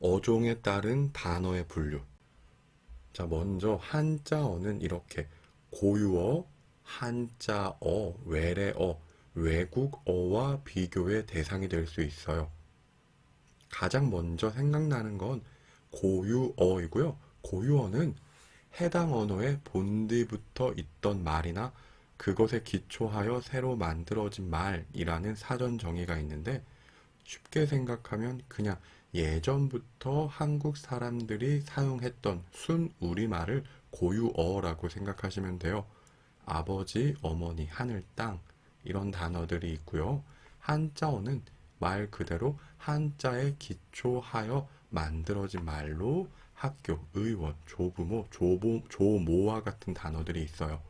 어종에 따른 단어의 분류. 자, 먼저 한자어는 이렇게 고유어, 한자어, 외래어, 외국어와 비교의 대상이 될 수 있어요. 가장 먼저 생각나는 건 고유어이고요. 고유어는 해당 언어의 본디부터 있던 말이나 그것에 기초하여 새로 만들어진 말이라는 사전 정의가 있는데 쉽게 생각하면 그냥 예전부터 한국 사람들이 사용했던 순 우리말을 고유어라고 생각하시면 돼요. 아버지, 어머니, 하늘, 땅 이런 단어들이 있고요. 한자어는 말 그대로 한자에 기초하여 만들어진 말로 학교, 의원, 조부모, 조보, 조모와 같은 단어들이 있어요.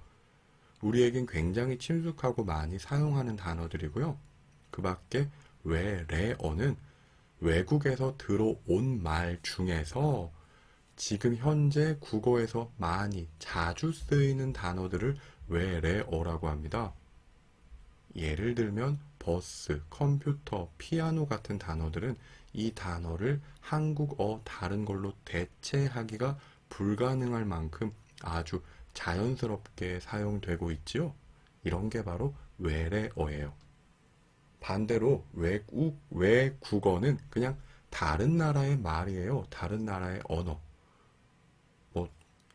우리에겐 굉장히 친숙하고 많이 사용하는 단어들이고요. 그 밖에 외래어는 외국에서 들어온 말 중에서 지금 현재 국어에서 많이 자주 쓰이는 단어들을 외래어라고 합니다. 예를 들면 버스, 컴퓨터, 피아노 같은 단어들은 이 단어를 한국어 다른 걸로 대체하기가 불가능할 만큼 아주 자연스럽게 사용되고 있지요. 이런 게 바로 외래어예요. 반대로 외국, 외국어는 그냥 다른 나라의 말이에요. 다른 나라의 언어. 뭐,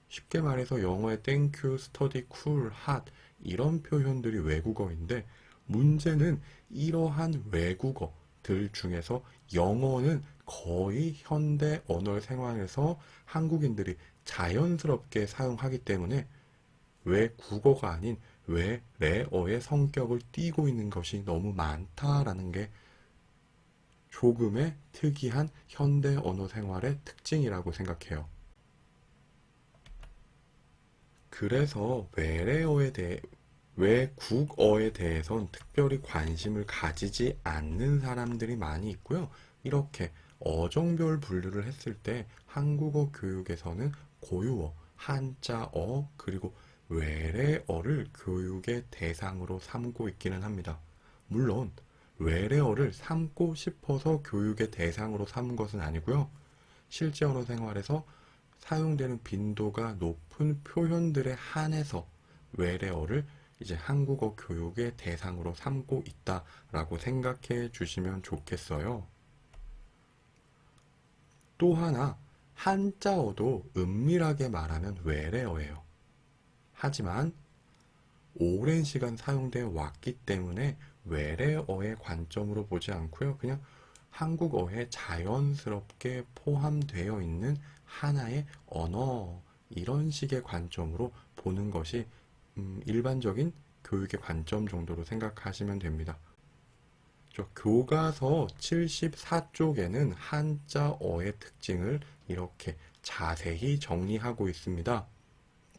쉽게 말해서 영어의 땡큐, 스터디, 쿨, 핫, 이런 표현들이 외국어인데, 문제는 이러한 외국어들 중에서 영어는 거의 현대 언어 생활에서 한국인들이 자연스럽게 사용하기 때문에 외국어가 아닌 외래어의 성격을 띠고 있는 것이 너무 많다라는 게 조금의 특이한 현대 언어 생활의 특징이라고 생각해요. 그래서 외래어에 대해 외국어에 대해선 특별히 관심을 가지지 않는 사람들이 많이 있고요. 이렇게 어종별 분류를 했을 때 한국어 교육에서는 고유어, 한자어, 그리고 외래어를 교육의 대상으로 삼고 있기는 합니다. 물론 외래어를 삼고 싶어서 교육의 대상으로 삼은 것은 아니고요. 실제 언어 생활에서 사용되는 빈도가 높은 표현들에 한해서 외래어를 이제 한국어 교육의 대상으로 삼고 있다라고 생각해 주시면 좋겠어요. 또 하나, 한자어도 은밀하게 말하면 외래어예요. 하지만 오랜 시간 사용되어 왔기 때문에 외래어의 관점으로 보지 않고요. 그냥 한국어에 자연스럽게 포함되어 있는 하나의 언어, 이런 식의 관점으로 보는 것이 음, 일반적인 교육의 관점 정도로 생각하시면 됩니다. 저 교과서 74쪽에는 한자어의 특징을 이렇게 자세히 정리하고 있습니다.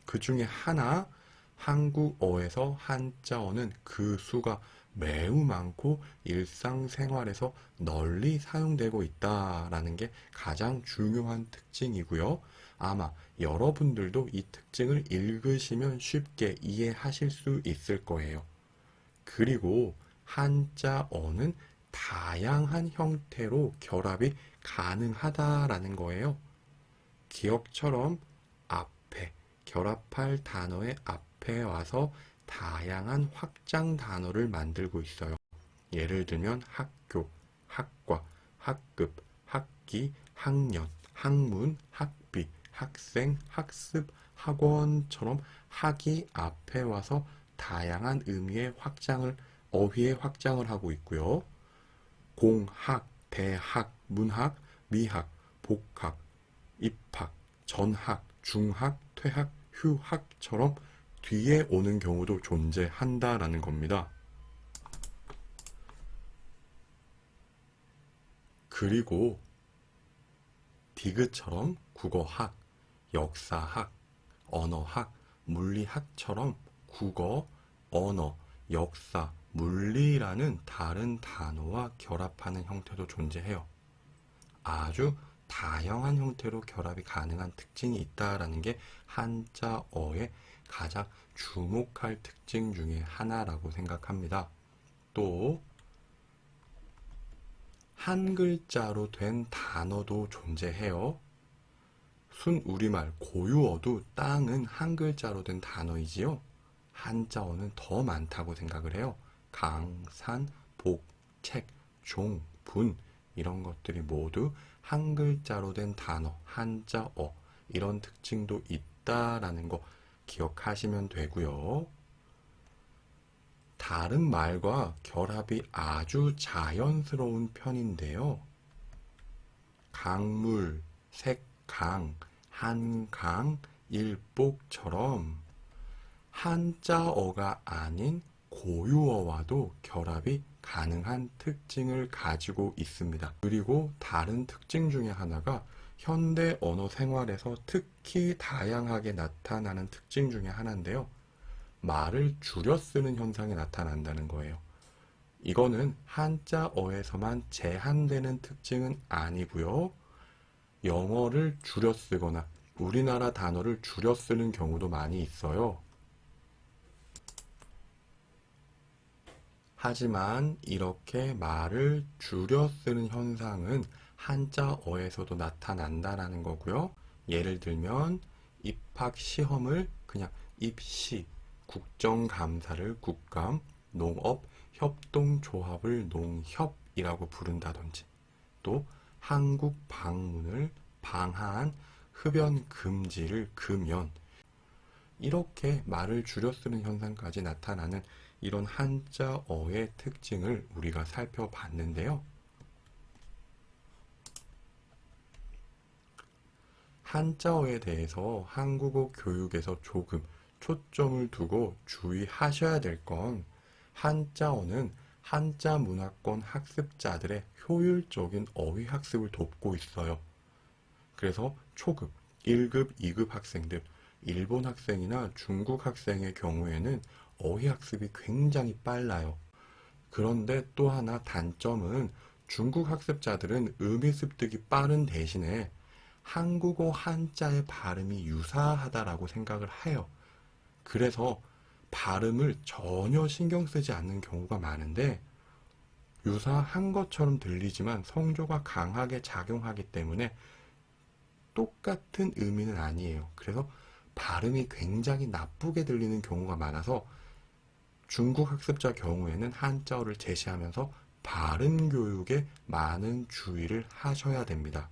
그 중에 하나, 한국어에서 한자어는 그 수가 매우 많고 일상생활에서 널리 사용되고 있다라는 게 가장 중요한 특징이고요. 아마 여러분들도 이 특징을 읽으시면 쉽게 이해하실 수 있을 거예요. 그리고 한자어는 다양한 형태로 결합이 가능하다라는 거예요. 기억처럼 앞에 결합할 단어의 앞에 와서 다양한 확장 단어를 만들고 있어요. 예를 들면 학교, 학과, 학급, 학기, 학년, 학문, 학비, 학생, 학습, 학원처럼 학이 앞에 와서 다양한 의미의 확장을 어휘의 확장을 하고 있고요. 공학, 대학, 문학, 미학, 복학, 입학, 전학, 중학, 퇴학, 휴학처럼 뒤에 오는 경우도 존재한다라는 겁니다. 그리고 디귿처럼 국어학, 역사학, 언어학, 물리학처럼 국어, 언어, 역사, 물리라는 다른 단어와 결합하는 형태도 존재해요. 아주 다양한 형태로 결합이 가능한 특징이 있다라는 게 한자어의 가장 주목할 특징 중에 하나라고 생각합니다. 또 한 글자로 된 단어도 존재해요. 순 우리말 고유어도 땅은 한 글자로 된 단어이지요. 한자어는 더 많다고 생각을 해요. 강, 산, 복, 책, 종, 분 이런 것들이 모두 한 글자로 된 단어, 한자어 이런 특징도 있다라는 거 기억하시면 되고요. 다른 말과 결합이 아주 자연스러운 편인데요. 강물, 색강, 한강, 일복처럼 한자어가 아닌 고유어와도 결합이 가능한 특징을 가지고 있습니다. 그리고 다른 특징 중에 하나가 현대 언어 생활에서 특히 다양하게 나타나는 특징 중에 하나인데요. 말을 줄여 쓰는 현상이 나타난다는 거예요. 이거는 한자어에서만 제한되는 특징은 아니고요. 영어를 줄여 쓰거나 우리나라 단어를 줄여 쓰는 경우도 많이 있어요. 하지만 이렇게 말을 줄여 쓰는 현상은 한자어에서도 나타난다라는 거고요. 예를 들면 입학 시험을 그냥 입시, 국정감사를 국감, 농업 협동조합을 농협이라고 부른다든지 또 한국 방문을 방한, 흡연 금지를 금연 이렇게 말을 줄여 쓰는 현상까지 나타나는 이런 한자어의 특징을 우리가 살펴봤는데요. 한자어에 대해서 한국어 교육에서 조금 초점을 두고 주의하셔야 될 건 한자어는 한자 문화권 학습자들의 효율적인 어휘 학습을 돕고 있어요. 그래서 초급, 1급, 2급 학생들, 일본 학생이나 중국 학생의 경우에는 어휘 학습이 굉장히 빨라요. 그런데 또 하나 단점은 중국 학습자들은 음이 습득이 빠른 대신에 한국어 한자의 발음이 유사하다라고 생각을 해요. 그래서 발음을 전혀 신경 쓰지 않는 경우가 많은데 유사한 것처럼 들리지만 성조가 강하게 작용하기 때문에 똑같은 의미는 아니에요. 그래서 발음이 굉장히 나쁘게 들리는 경우가 많아서 중국 학습자 경우에는 한자어를 제시하면서 발음 교육에 많은 주의를 하셔야 됩니다.